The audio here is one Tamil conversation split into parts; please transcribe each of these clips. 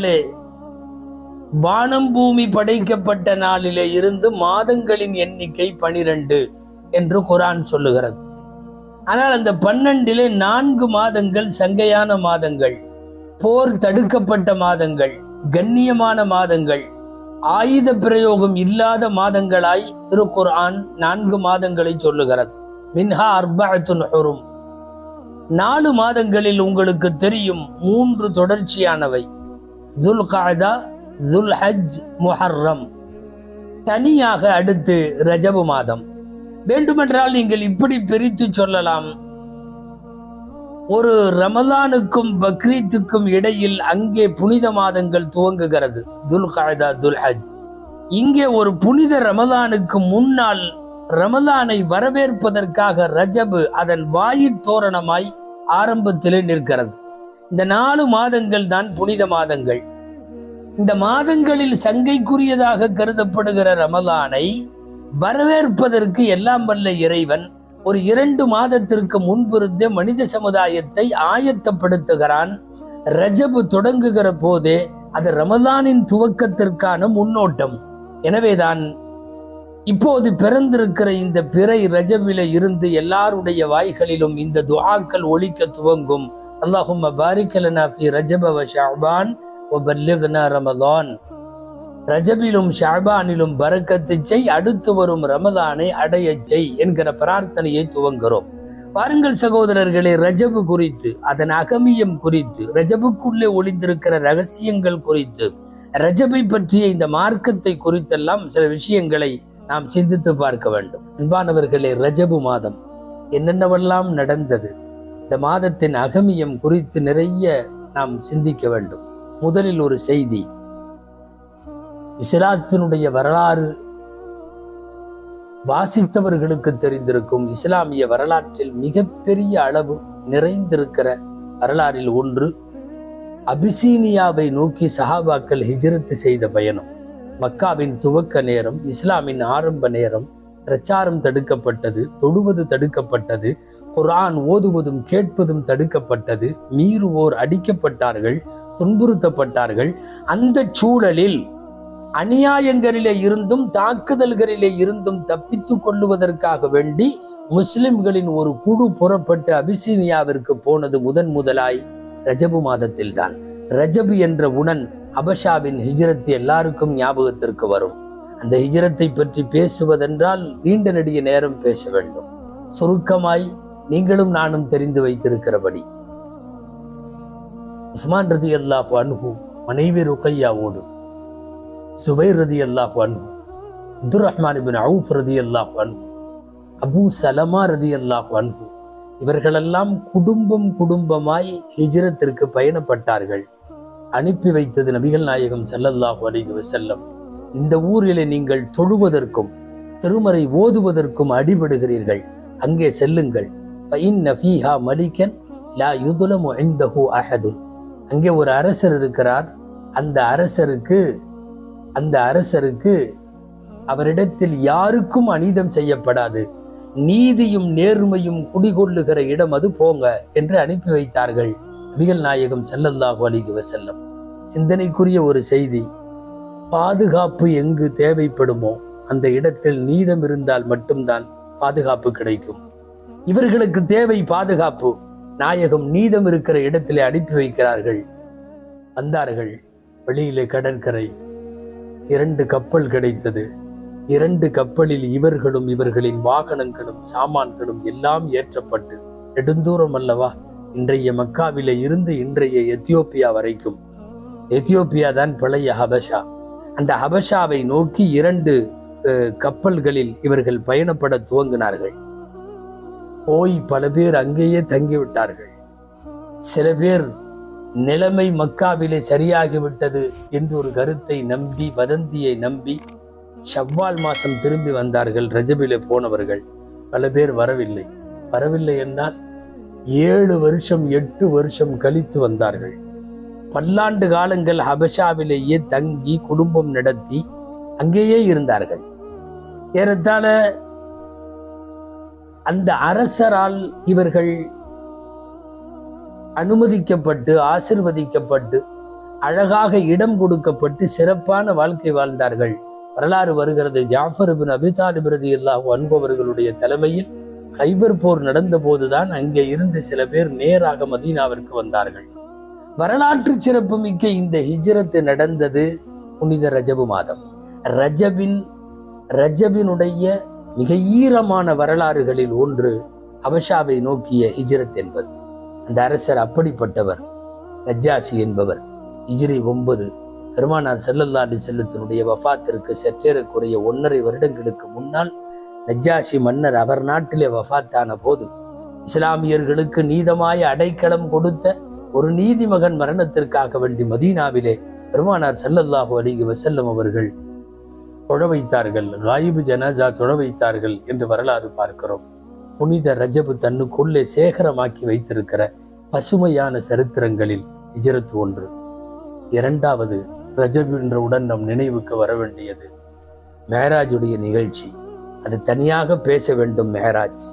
சகோதரர்களே வானம் பூமி படைக்கப்பட்ட நாளிலே இருந்து மாதங்களின் எண்ணிக்கை பனிரெண்டு என்று குரான் சொல்லுகிறது. ஆனால் அந்த பன்னெண்டிலே நான்கு மாதங்கள் சங்கையான மாதங்கள் போர் தடுக்கப்பட்ட மாதங்கள் கண்ணியமான மாதங்கள் ஆயுத பிரயோகம் இல்லாத மாதங்களாய் திருக்குர்ஆன் நான்கு மாதங்களை சொல்லுகிறது. மின்ஹா அர்பாத்துன் நாலு மாதங்களில் உங்களுக்கு தெரியும் மூன்று தொடர்ச்சியானவை. துல் காதா துல் ஹஜ் முஹர்ரம். தனியாக அடுத்து ரஜபு மாதம். வேண்டுமென்றால் நீங்கள் இப்படி பிரித்து சொல்லலாம். ஒரு ரமலானுக்கும் பக்ரீத்துக்கும் இடையில் அங்கே புனித மாதங்கள் துவங்குகிறது. துல் காய்தா துல் ஹஜ் இங்கே ஒரு புனித ரமலானுக்கு முன்னால் ரமலானை வரவேற்பதற்காக ரஜபு அதன் வாயிற் தோரணமாய் ஆரம்பத்திலே நிற்கிறது. இந்த நாலு மாதங்கள் தான் புனித மாதங்கள். இந்த மாதங்களில் சங்கைக்குரியதாக கருதப்படுகிற ரமலானை வரவேற்பதற்கு எல்லாம் வல்ல இறைவன் ஒரு இரண்டு மாதத்திற்கு முன்பிருந்தே மனித சமுதாயத்தை ஆயத்தப்படுத்துகிறான். ரஜபு தொடங்குகிற போதே அது ரமலானின் துவக்கத்திற்கான முன்னோட்டம். எனவேதான் இப்போது பிறந்திருக்கிற இந்த பிறை ரஜவில இருந்து எல்லாருடைய வாய்களிலும் இந்த துவாக்கள் ஒழிக்க துவங்கும். அல்லாஹும்ம பாரிக்கலனா ஃபி ரஜபிலும் ஷாபானிலும் பறக்கத்து செய் அடுத்து வரும் ரமதானை அடைய செய் என்கிற பிரார்த்தனையை துவங்குகிறோம் பாருங்கள் சகோதரர்களே ரஜபு குறித்து அதன் அகமியம் குறித்து ரஜபுக்குள்ளே ஒளிந்திருக்கிற ரகசியங்கள் குறித்து ரஜபை பற்றிய இந்த மார்க்கத்தை குறித்தெல்லாம் சில விஷயங்களை நாம் சிந்தித்து பார்க்க வேண்டும் அன்பானவர்களே ரஜபு மாதம் என்னென்னவெல்லாம் நடந்தது இந்த மாதத்தின் அகமியம் குறித்து நிறைய நாம் சிந்திக்க வேண்டும். முதலில் ஒரு செய்தி. இஸ்லாத்தினுடைய வரலாறு வாசித்தவர்களுக்கு தெரிந்திருக்கும். இஸ்லாமிய வரலாற்றில் மிகப்பெரிய அளவு நிறைந்திருக்கிற வரலாறில் ஒன்று அபிசீனியாவை நோக்கி சஹாபாக்கள் ஹிஜ்ரத் செய்த பயணம். மக்காவின் துவக்க நேரம் இஸ்லாமின் ஆரம்ப நேரம் பிரச்சாரம் தடுக்கப்பட்டது தொடுவது தடுக்கப்பட்டது குரான் ஓதுவதும் கேட்பதும் தடுக்கப்பட்டது. மீறுவோர் அடிக்கப்பட்டார்கள் துன்புறுத்தப்பட்டார்கள். அந்த சூழலில் அநியாயங்களிலே இருந்தும் தாக்குதல்களிலே இருந்தும் தப்பித்துக் கொள்ளுவதற்காக வேண்டி முஸ்லிம்களின் ஒரு குழு புறப்பட்டு அபிசீனியாவிற்கு போனது முதன் முதலாய் ரஜபு மாதத்தில்தான். ரஜபு என்ற உடன் அபஷாவின் ஹிஜ்ரத் எல்லாருக்கும் ஞாபகத்திற்கு வரும். அந்த ஹிஜ்ரத்தை பற்றி பேசுவதென்றால் நீண்ட நெடிய நேரம் பேச வேண்டும். சுருக்கமாய் நீங்களும் நானும் தெரிந்து வைத்திருக்கிறபடி. உஸ்மான் ரதி அல்லாஹ் அன்பு மனைவி ருக்கையாவோடு சுபை ரதி அல்லாஹ் அன்பு அப்துல் ரஹ்மான் பின் அவுஃப் ரதி அல்லாஹ் அன்பு அபூ சலமா ரதி அல்லாஹ் அன்ஹு இவர்களெல்லாம் குடும்பம் குடும்பமாய் ஹிஜ்ரத்திற்கு பயணப்பட்டார்கள். அனுப்பி வைத்தது நபிகள் நாயகம் செல்லல்லாஹு அலிஹி வசல்லம் இந்த ஊரிலே நீங்கள் தொழுவதற்கும் திருமறை ஓதுவதற்கும் அடிபடுகிறீர்கள். அங்கே செல்லுங்கள். ஃபஇன்ன ஃபீஹா மலிக்கன் லா யுதுலமு இந்தஹு அஹது அங்கே ஒரு அரசர் இருக்கிறார். அந்த அரசருக்கு அந்த அரசருக்கு அவரிடத்தில் யாருக்கும் அநீதம் செய்யப்படாது. நீதியும் நேர்மையும் குடிகொள்ளுகிற இடம் அது போங்க என்று அனுப்பி வைத்தார்கள். நபிகள் நாயகம் செல்லல்லாஹு அலிகி வசல்லம் சிந்தனைக்குரிய ஒரு செய்தி பாதுகாப்பு எங்கு தேவைப்படுமோ அந்த இடத்தில் நீதம் இருந்தால் மட்டும்தான் பாதுகாப்பு கிடைக்கும். இவர்களுக்கு தேவை பாதுகாப்பு. நாயகம் நீதம் இருக்கிற இடத்திலே அனுப்பி வைக்கிறார்கள். வந்தார்கள். வெளியிலே கடற்கரை. இரண்டு கப்பல் கிடைத்தது. இரண்டு கப்பலில் இவர்களும் இவர்களின் வாகனங்களும் சாமான்களும் எல்லாம் ஏற்றப்பட்டு நெடுந்தூரம் அல்லவா? இன்றைய மக்காவிலே இருந்து இன்றைய எத்தியோப்பியா வரைக்கும். எத்தியோப்பியா தான் பழைய ஹபஷா. அந்த ஹபஷாவை நோக்கி இரண்டு கப்பல்களில் இவர்கள் பயணப்பட துவங்கினார்கள். போய் பல பேர் அங்கேயே தங்கிவிட்டார்கள். சில பேர் நிலைமை மக்காவிலே சரியாகிவிட்டது என்று ஒரு கருத்தை நம்பி வதந்தியை நம்பி ஷவ்வால் மாசம் திரும்பி வந்தார்கள் ரஜபிலே போனவர்கள். பல பேர் வரவில்லை. வரவில்லை என்றால் ஏழு வருஷம் எட்டு வருஷம் கழித்து வந்தார்கள். பல்லாண்டு காலங்கள் ஹபஷாவிலேயே தங்கி குடும்பம் நடத்தி அங்கேயே இருந்தார்கள். ஏறத்தாழ அந்த அரசரால் இவர்கள் அனுமதிக்கப்பட்டு ஆசிர்வதிக்கப்பட்டு அழகாக இடம் கொடுக்கப்பட்டு சிறப்பான வாழ்க்கை வாழ்ந்தார்கள். வரலாறு வருகிறது. ஜாஃபர் பின் அபிதாலிபிரதி இல்லாஹ் அன்பவர்களுடைய தலைமையில் கைபர் போர் நடந்த போதுதான் அங்கே இருந்து சில பேர் நேராக மதீனாவிற்கு வந்தார்கள். வரலாற்று சிறப்பு மிக்க இந்த ஹிஜ்ரத்து நடந்தது புனித ரஜபு மாதம். ரஜபின் ரஜபினுடைய மிக ஈரமான வரலாறுகளில் ஒன்று அபஷாவை நோக்கிய ஹிஜ்ரத் என்பது. அந்த அரசர் அப்படிப்பட்டவர் நஜ்ஜாசி என்பவர். ஹிஜ்ரி ஒன்பது பெருமானார் செல்லல்லா அலி செல்லத்தினுடைய வஃபாத்திற்கு சற்றேறக்குறைய ஒன்றரை வருடங்களுக்கு முன்னால் நஜ்ஜாஷி மன்னர் அவர் நாட்டிலே வஃபாத்தான போது இஸ்லாமியர்களுக்கு நீதமாய அடைக்கலம் கொடுத்த ஒரு நீதிமகன் மரணத்திற்காக வேண்டி மதீனாவிலே பெருமானார் செல்லல்லாஹு அலிகி வசல்லம் அவர்கள் தொழ வைத்தார்கள். ராயிபு ஜனாசா தொழ வைத்தார்கள் என்று வரலாறு பார்க்கிறோம். புனித ரஜபு தன்னுக்குள்ளே சேகரமாக்கி வைத்திருக்கிற பசுமையான சரித்திரங்களில் இஜரத்து ஒன்று. இரண்டாவது ரஜபு என்றவுடன் நம் நினைவுக்கு வர வேண்டியது. மேராஜுடைய நிகழ்ச்சி. அது தனியாக பேச வேண்டும் மேராஜ்.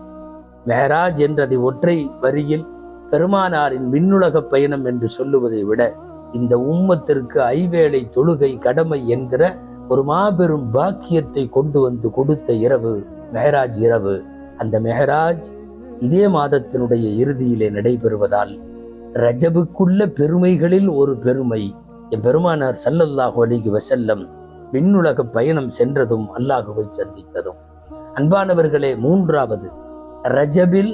மேராஜ் என்றதை ஒற்றை வரியில் பெருமானாரின் விண்ணுலக பயணம் என்று சொல்லுவதை விட இந்த உம்மத்திற்கு ஐவேளை தொழுகை கடமை என்கிற ஒரு மாபெரும் பாக்கியத்தை கொண்டு வந்து கொடுத்த இரவு மெஹராஜ் இரவு. அந்த மெஹராஜ் இதே மாதத்தினுடைய இறுதியிலே நடைபெறுவதால் ரஜபுக்குள்ள பெருமைகளில் ஒரு பெருமை. என் பெருமானார் சல்லல்லாஹு அலிகி வசல்லம் விண்ணுலக பயணம் சென்றதும் அல்லாஹுவை சந்தித்ததும். அன்பானவர்களே மூன்றாவது ரஜபில்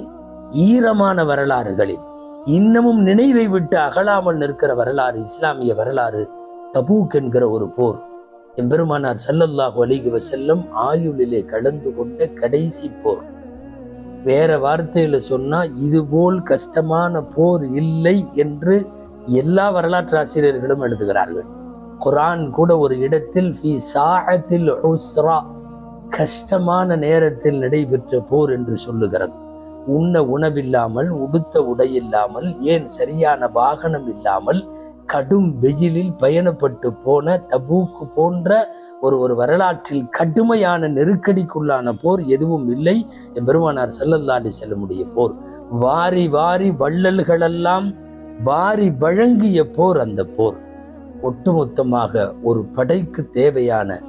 ஈரமான வரலாறுகளில் இன்னமும் நினைவை விட்டு அகலாமல் நிற்கிற வரலாறு இஸ்லாமிய வரலாறு தபூக் என்கிற ஒரு போர். எம்பெருமானார் சல்லல்லாஹு அலிகி செல்லம் ஆயுளிலே கலந்து கொண்ட கடைசி போர். வேற வார்த்தையில சொன்னா இதுபோல் கஷ்டமான போர் இல்லை என்று எல்லா வரலாற்று ஆசிரியர்களும் எழுதுகிறார்கள். குரான் கூட ஒரு இடத்தில் ஃபி சாஹத்தில் உஸ்ரா கஷ்டமான நேரத்தில் நடைபெற்ற போர் என்று சொல்லுகிறது. உண்ண உணவில்லாமல் உடுத்த உடை இல்லாமல் ஏன் சரியான வாகனம் இல்லாமல் கடும் வெயிலில் பயணப்பட்டு போன தபூக்கு போன்ற ஒரு ஒரு வரலாற்றில் கடுமையான நெருக்கடிக்குள்ளான போர் எதுவும் இல்லை. என் பெருமானார் செல்லல்லாடி செல்லமுடைய போர். வாரி வாரி வள்ளல்களெல்லாம் வாரி வழங்கிய போர் அந்த போர். ஒட்டுமொத்தமாக ஒரு படைக்கு தேவையான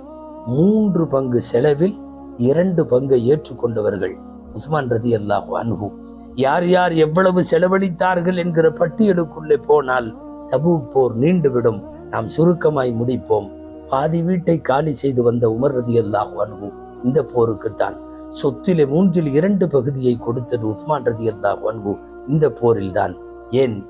மூன்று பங்கு செலவில் இரண்டு பங்கை ஏற்றுக்கொண்டவர்கள் உஸ்மான் ரதி அல்லாஹ் அன்பு யார் யார் எவ்வளவு செலவழித்தார்கள் என்கிற பட்டியலுக்குள்ளே போனால் தபு போர் நீண்டுவிடும். நாம் சுருக்கமாய் முடிப்போம். பாதி வீட்டை காலி செய்து வந்த உமர் ரதி அல்லாஹ் அன்பு இந்த போருக்குத்தான். சொத்திலே மூன்றில் இரண்டு பகுதியை கொடுத்தது உஸ்மான் ரதி அல்லாஹ் அன்பு இந்த போரில்தான். ஏன்?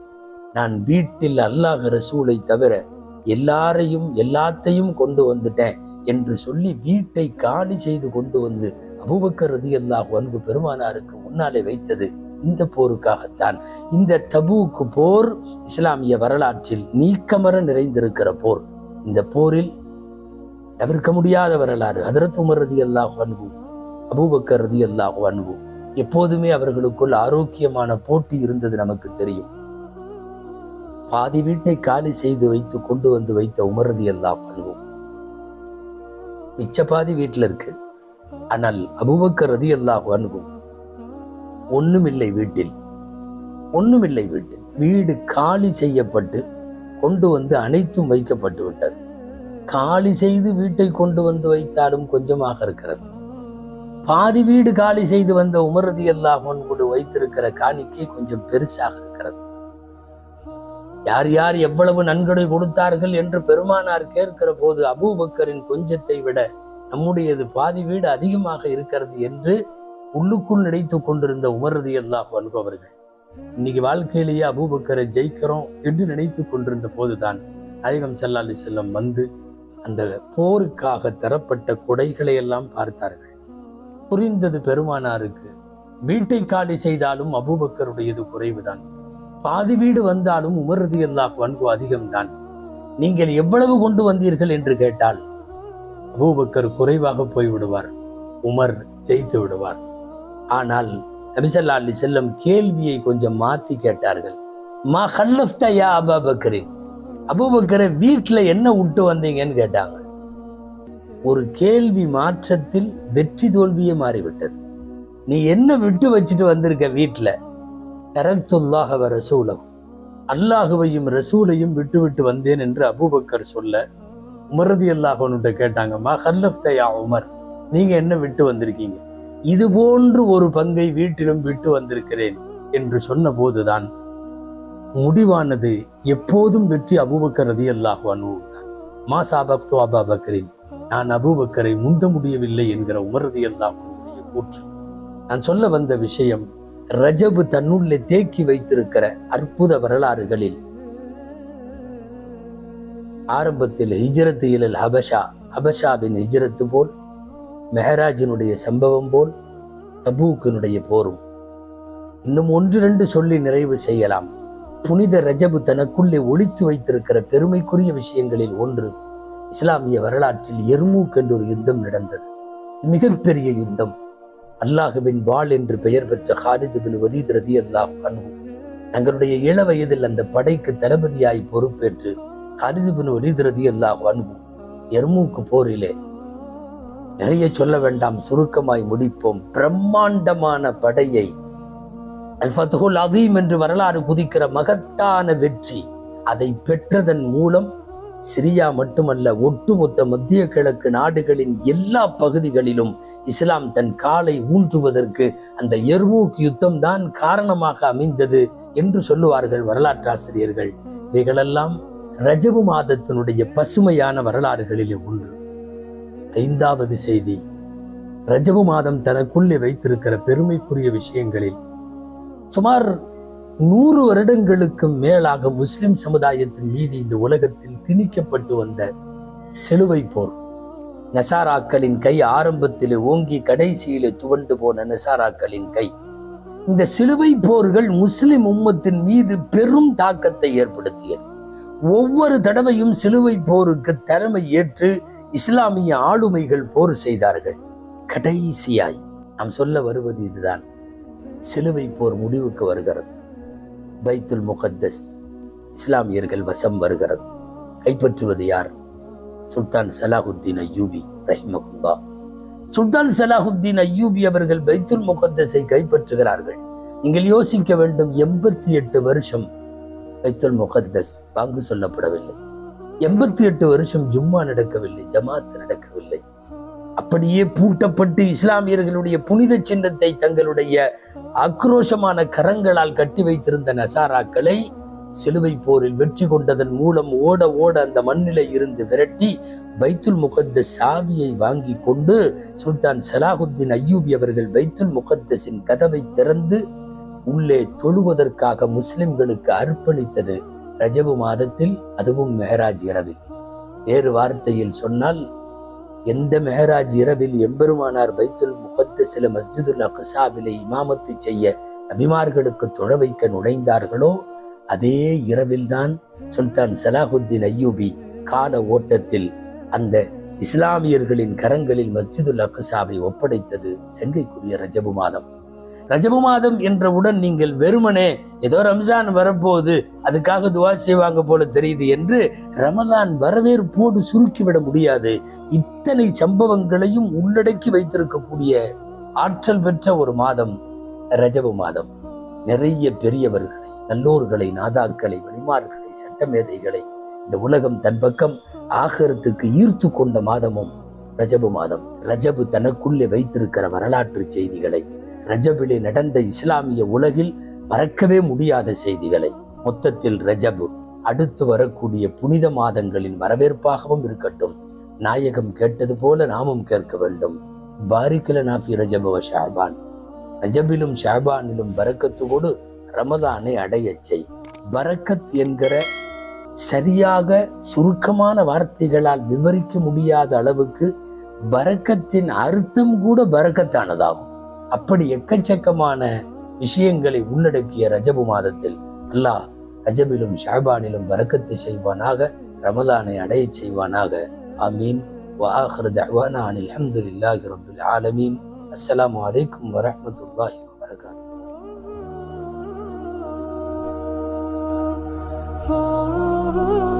நான் வீட்டில் அல்லாஹ் ரசூலை தவிர எல்லாரையும் எல்லாத்தையும் கொண்டு வந்துட்டேன் என்று சொல்லி வீட்டை காலி செய்து கொண்டு வந்து அபுபக்கர் ரதி அல்லாஹ் அன்பு பெருமானாருக்கு முன்னாலே வைத்தது. இந்த போருக்காகத்தான். இந்த தபூக்கு போர் இஸ்லாமிய வரலாற்றில் நீக்கமர நிறைந்திருக்கிற போர். இந்த போரில் தவிர்க்க முடியாத வரலாறு. அதரத் உமர் ரதி அல்லாஹ் அன்பு அபூபக்கர் ரதி அல்லாஹ் அன்பு எப்போதுமே அவர்களுக்குள் ஆரோக்கியமான போட்டி இருந்தது நமக்கு தெரியும். பாதி வீட்டை காலி செய்து வைத்து கொண்டு வந்து வைத்த உமர் ரதி அல்லாஹ் அன்பு மிச்ச பாதி வீட்டில் இருக்கு. ஆனால் அபூபக்கர் ரதி அல்லாஹ் அன்பு ஒண்ணுமில்லை வீட்டில். ஒண்ணுமில்லை வீட்டில். வீடு காலி செய்யப்பட்டு கொண்டு வந்து அனைத்தும் வைக்கப்பட்டு விட்டது. காலி செய்து வீட்டை கொண்டு வந்து வைத்தாலும் கொஞ்சமாக இருக்கிறது. பாதி வீடு காலி செய்து வந்த உமரதி அல்லாஹன் கொண்டு வைத்திருக்கிற காணிக்கை கொஞ்சம் பெருசாக இருக்கிறது. யார் யார் எவ்வளவு நன்கொடை கொடுத்தார்கள் என்று பெருமானார் கேட்கிற போது அபூபக்கரின் கொஞ்சத்தை விட நம்முடையது பாதி வீடு அதிகமாக இருக்கிறது என்று உள்ளுக்குள் நினைத்து கொண்டிருந்த உமரதி அல்லாஹ் அனுபவர்கள் இன்னைக்கு வாழ்க்கையிலேயே அபூபக்கரை ஜெயிக்கிறோம் என்று நினைத்து கொண்டிருந்த போதுதான் நாயகம் செல்லாலி செல்லம் வந்து அந்த போருக்காக தரப்பட்ட கொடைகளை எல்லாம் பார்த்தார்கள். புரிந்தது பெருமானாருக்கு வீட்டை காலி செய்தாலும் அபூபக்கருடையது குறைவுதான். பாதி வீடு வந்தாலும் உமரதி அல்லாஹ் அன்பு அதிகம்தான். நீங்கள் எவ்வளவு கொண்டு வந்தீர்கள் என்று கேட்டால் அபூபக்கர் குறைவாக போய் விடுவார் உமர் ஜெயித்து விடுவார். ஆனால் நபிசல்லா அலி செல்லம் கேள்வியை கொஞ்சம் மாத்தி கேட்டார்கள். மா ஹல்லஃப்தா யா அபா பக்கரின் வீட்டுல என்ன விட்டு வந்தீங்கன்னு கேட்டாங்க. ஒரு கேள்வி மாற்றத்தில் வெற்றி தோல்வியே மாறிவிட்டது. நீ என்ன விட்டு வச்சுட்டு வந்திருக்க வீட்டில் தரத்துல்லாக வர சூலம் அல்லாஹுவையும் ரசூலையும் விட்டு விட்டு வந்தேன் என்று அபுபக்கர் சொல்ல உமரதி அல்லாஹன்கிட்ட கேட்டாங்க. மா ஹல்லஃப்தயா உமர் நீங்க என்ன விட்டு வந்திருக்கீங்க? இது போன்று ஒரு பங்கை வீட்டிலும் விட்டு வந்திருக்கிறேன் என்று சொன்ன போதுதான் முடிவானது எப்போதும் வெற்றி அபூபக்கர் ரதி அல்லாஹு அனுபவம் மா சாபக்தோ அபா பக்கரின் நான் அபூபக்கரை முந்த முடியவில்லை என்கிற உமரதி அல்லாஹுடைய கூற்று. நான் சொல்ல வந்த விஷயம் ரஜபு தன்னுள்ளே தேக்கி வைத்திருக்கிற அற்புத வரலாறுகளில். ஆரம்பத்தில் ஹிஜரத்து இலல் ஹபஷா ஹபஷாவின் ஹிஜரத்து போல் மெஹராஜினுடைய சம்பவம் போல் தபூக்கினுடைய போரும். இன்னும் ஒன்று ரெண்டு சொல்லி நிறைவு செய்யலாம். புனித ரஜபு தனக்குள்ளே ஒழித்து வைத்திருக்கிற பெருமைக்குரிய விஷயங்களில் ஒன்று இஸ்லாமிய வரலாற்றில் எர்மூக் என்ற ஒரு யுத்தம் நடந்தது. மிகப்பெரிய யுத்தம். அல்லாஹுவின் வாள் என்று பெயர் பெற்ற ஹாரிது பின் வதீத் ரதி அல்லாஹ் அன்பு தங்களுடைய இள வயதில் அந்த படைக்கு தளபதியாய் பொறுப்பேற்று ஹாரிது பின் வதீத் ரதி அல்லாஹ் அன்பு எர்மூக்கு போரிலே நிறைய சொல்ல வேண்டாம் சுருக்கமாய் முடிப்போம். பிரம்மாண்டமான படையை அல்ஃபத்துல் அதீம் என்று வரலாறு குதிக்கிற மகத்தான வெற்றி. அதை பெற்றதன் மூலம் சிரியா மட்டுமல்ல ஒட்டுமொத்த மத்திய கிழக்கு நாடுகளின் எல்லா பகுதிகளிலும் இஸ்லாம் தன் காலை ஊன்றுவதற்கு அந்த எர்மூக் யுத்தம் தான் காரணமாக அமைந்தது என்று சொல்லுவார்கள் வரலாற்றாசிரியர்கள். இவைகளெல்லாம் ரஜபு மாதத்தினுடைய பசுமையான வரலாறுகளிலே ஒன்று. ஐந்தாவது செய்தி. ரஜபு மாதம் தனக்குள்ளே வைத்திருக்கிற பெருமைக்குரிய விஷயங்களில் சுமார் நூறு வருடங்களுக்கு மேலாக முஸ்லிம் சமுதாயத்தின் மீது இந்த உலகத்தில் திணிக்கப்பட்டு வந்த செலுவை போர். நசாராக்களின் கை ஆரம்பத்தில் ஓங்கி கடைசியிலே துவண்டு போன நசாராக்களின் கை. இந்த சிலுவை போர்கள் முஸ்லிம் உம்மத்தின் மீது பெரும் தாக்கத்தை ஏற்படுத்தியது. ஒவ்வொரு தடவையும் சிலுவை போருக்கு தலைமை ஏற்று இஸ்லாமிய ஆளுமைகள் போர் செய்தார்கள். கடைசியாய் நாம் சொல்ல வருவது இதுதான். சிலுவை போர் முடிவுக்கு வருகிறது. பைத்துல் முகத்தஸ் இஸ்லாமியர்கள் வசம் வருகிறது. கைப்பற்றுவது யார்? சுல்தான் சலாஹுத்தீன் ஐயூபி ரஹிமகுல்லா சுல்தான் சலாஹுத்தீன் ஐயூபி அவர்கள் பைத்துல் முகத்தஸை கைப்பற்றுகிறார்கள். நீங்கள் யோசிக்க வேண்டும் எண்பத்தி எட்டு வருஷம் பைத்துல் முகத்தஸ் பங்கு சொல்லப்படவில்லை. எண்பத்தி எட்டு வருஷம் ஜும்மா நடக்கவில்லை ஜமாத் நடக்கவில்லை. அப்படியே பூட்டப்பட்டு இஸ்லாமியர்களுடைய புனித சின்னத்தை தங்களுடைய ஆக்ரோஷமான கரங்களால் கட்டி வைத்திருந்த நசாராக்களை சிலுவை போரில் வெற்றி கொண்டதன் மூலம் ஓட ஓட அந்த மண்ணிலை இருந்து விரட்டி பைத்துல் முகத்த சாவியை வாங்கி கொண்டு சுல்தான் சலாஹுத்தீன் ஐயூபி அவர்கள் பைத்துல் முகத்தஸின் கதவை திறந்து உள்ளே தொழுவதற்காக முஸ்லிம்களுக்கு அர்ப்பணித்தது. ரஜபு மாதத்தில் அதுவும் மெஹராஜ் இரவில். வேறு வார்த்தையில் சொன்னால் எந்த மெஹராஜ் இரவில் எம்பெருமானார் பைத்துல் முப்பத்து சில மஸ்ஜிதுல் அகசாவிலே இமாமத்து செய்ய நபிமார்களுக்கு தொழ வைக்க நுழைந்தார்களோ அதே இரவில்தான் சுல்தான் சலாஹுத்தீன் ஐயூபி கால ஓட்டத்தில் அந்த இஸ்லாமியர்களின் கரங்களில் மஸ்ஜிதுல் அகசாவை ஒப்படைத்தது செங்கைக்குரிய ரஜபு மாதம். ரஜபு மாதம் என்றவுடன் நீங்கள் வெறுமனே ஏதோ ரம்ஜான் வரப்போகுது அதுக்காக துவா செய்வாங்க போல தெரியுது என்று ரமலான் வரவேற்போடு சுருக்கிவிட முடியாது. இத்தனை சம்பவங்களையும் உள்ளடக்கி வைத்திருக்கக்கூடிய ஆற்றல் பெற்ற ஒரு மாதம் ரஜபு மாதம் நிறைய பெரியவர்களை நல்லோர்களை நாதாக்களை வழிமார்களை சட்டமேதைகளை இந்த உலகம் தன் பக்கம் ஆகரத்துக்கு ஈர்த்து கொண்ட மாதமும் ரஜபு மாதம் ரஜபு தனக்குள்ளே வைத்திருக்கிற வரலாற்று செய்திகளை ரஜபிலே நடந்த இஸ்லாமிய உலகில் மறக்கவே முடியாத செய்திகளை. மொத்தத்தில் ரஜபு அடுத்து வரக்கூடிய புனித மாதங்களின் வரவேற்பாகவும் இருக்கட்டும். நாயகம் கேட்டது போல நாமும் கேட்க வேண்டும். பாரிக்கல நாஃபி ரஜபவ ஷாபான். ரஜபிலும் ஷாபானிலும் பரக்கத்தோடு ரமதானை அடையச் செய். பரக்கத் என்கிற சரியாக சுருக்கமான வார்த்தைகளால் விவரிக்க முடியாத அளவுக்கு பரக்கத்தின் அர்த்தம் கூட பரக்கத்தானதாகும். அப்படி எக்கச்சக்கமான விஷயங்களை உள்ளடக்கிய ரஜபு மாதத்தில் அல்லாஹ் ரஜபிலும் ஷாபானிலும் வரக்கத்தை செய்வானாக ரமலானை அடைய செய்வானாக அமீன் وآخر دعوانا عن الحمد لله رب العالمين السلام عليكم ورحمة الله وبركاته Oh